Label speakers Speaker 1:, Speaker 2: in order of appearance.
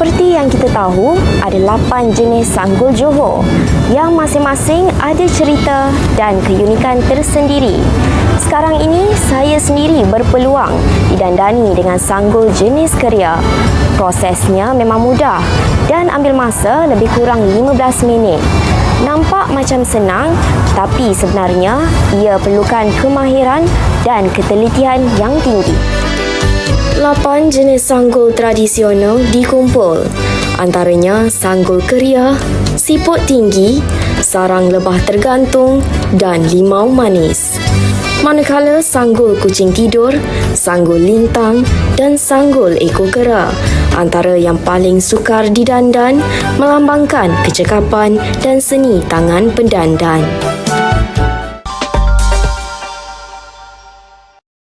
Speaker 1: Seperti yang kita tahu, ada 8 jenis sanggul Johor yang masing-masing ada cerita dan keunikan tersendiri. Sekarang ini, saya sendiri berpeluang didandani dengan sanggul jenis keria. Prosesnya memang mudah dan ambil masa lebih kurang 15 minit. Nampak macam senang, tapi sebenarnya ia perlukan kemahiran dan ketelitian yang tinggi. Lapan jenis sanggul tradisional dikumpul. Antaranya sanggul keria, siput tinggi, sarang lebah tergantung dan limau manis. Manakala sanggul kucing tidur, sanggul lintang dan sanggul ekor kera antara yang paling sukar didandan melambangkan kecekapan dan seni tangan pendandan.